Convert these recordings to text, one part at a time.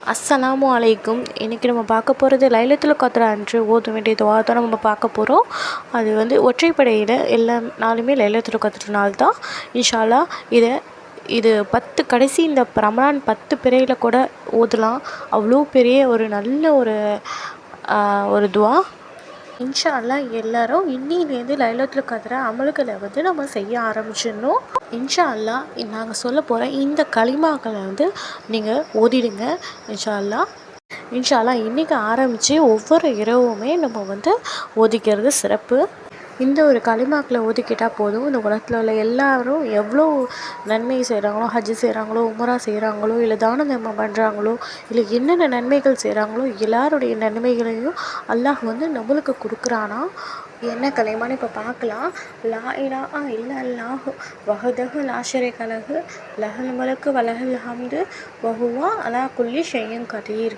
அஸ்ஸலாமு அலைக்கும். இன்றைக்கி நம்ம பார்க்க போகிறது லைலத்தில் கத்துற அன்று ஓத வேண்டிய துவா தான் நம்ம பார்க்க போகிறோம் அது வந்து ஒற்றைப்படையில் எல்லா நாளுமே லைலத்தில் கத்ர் நாள் தான். இன்ஷாலா இதை இது பத்து கடைசி இந்த ரமலான் பத்து பிறையில் கூட ஓதலாம். அவ்வளோ பெரிய ஒரு நல்ல ஒரு ஒரு துவா. இன்ஷா அல்லாஹ் எல்லாரும் இன்னிலேருந்து லைலத்தில் கத்ர அமல்களை வந்து நம்ம செய்ய ஆரம்பிச்சிடணும். இன்ஷா அல்லாஹ் நாங்கள் சொல்ல போகிற இந்த களிமாக்களை வந்து நீங்கள் ஓதிடுங்க இன்ஷா அல்லாஹ் இன்ஷா இன்றைக்கி ஆரம்பித்து ஒவ்வொரு இரவுமே நம்ம வந்து ஒதுக்கிறது சிறப்பு. இந்த ஒரு களிமாக்கில் ஒதுக்கிட்டால் போதும். இந்த உலகத்தில் உள்ள எல்லாரும் எவ்வளோ நன்மை செய்கிறாங்களோ ஹஜ்ஜு செய்கிறாங்களோ உமரா செய்கிறாங்களோ இல்லை தான தர்மம் பண்ணுறாங்களோ இல்லை என்னென்ன நன்மைகள் செய்கிறாங்களோ எல்லாருடைய நன்மைகளையும் அல்லாஹ் வந்து நம்மளுக்கு கொடுக்குறானா? என்ன கலைமான்னு இப்போ பார்க்கலாம் லா ஆ இல்லை அல்லாஹு வஹதஹு லாஷரே கலகு லஹல் மலக்கு வலஹல் ஹம்து வஹுவா அலா குல்லி ஷையின் கதீர்.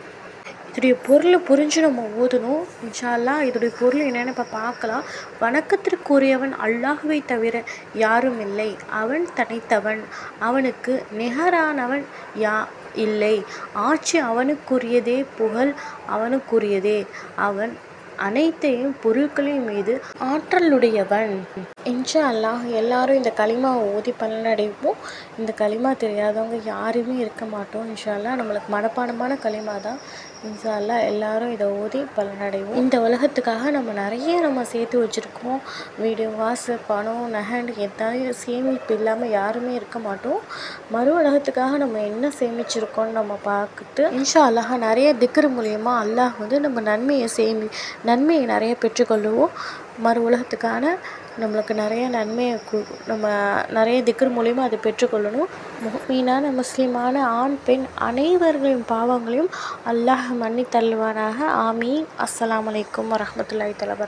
இதோடைய பொருளை புரிஞ்சு நம்ம ஓதணும். இன்ஷால்லா இதோடைய பொருள் என்னென்னு இப்போ பார்க்கலாம். வணக்கத்திற்குரியவன் அல்லாஹுவை தவிர யாரும் இல்லை. அவன் தனித்தவன். அவனுக்கு நிகரானவன் யா இல்லை. ஆட்சி அவனுக்குரியதே புகழ் அவனுக்குரியதே. அவன் அனைத்தையும் பொருட்களின் மீது ஆற்றலுடையவன். இன்ஷா அல்லாஹ் எல்லாரும் இந்த களிமாவை ஓதி பலனடைவோம். இந்த களிமா தெரியாதவங்க யாருமே இருக்க மாட்டோம். இன்ஷா அல்லாஹ் நம்மளுக்கு மனப்பாடமான களிமா தான். இன்ஷா அல்லாஹ் எல்லாரும் இதை ஓதி பலனடைவோம். இந்த உலகத்துக்காக நம்ம நிறைய நம்ம சேர்த்து வச்சுருக்கோம். வீடு வாசு பணம் நகண்டு எதாவது சேமிப்பு இல்லாமல் யாருமே இருக்க மாட்டோம். மறு உலகத்துக்காக நம்ம என்ன சேமிச்சிருக்கோம்னு நம்ம பார்த்துட்டு இன்ஷா அல்லாஹ் நிறைய திக்ரு மூலியமாக அல்லாஹ் வந்து நம்ம நன்மையை சேமி நன்மையை நிறைய பெற்றுக்கொள்ளுவோம். மறு உலகத்துக்கான நம்மளுக்கு நிறைய நன்மையை நம்ம நிறைய திக்கர் மூலிமா அதை பெற்றுக்கொள்ளணும். முஃமினான முஸ்லீமான ஆண் பெண் அனைவர்களின் பாவங்களையும் அல்லாஹ் மன்னித்தல்வானாக ஆமீன். அஸ்லாம் வலைக்கம் வரஹ்மத்துல்லாஹி தஆலா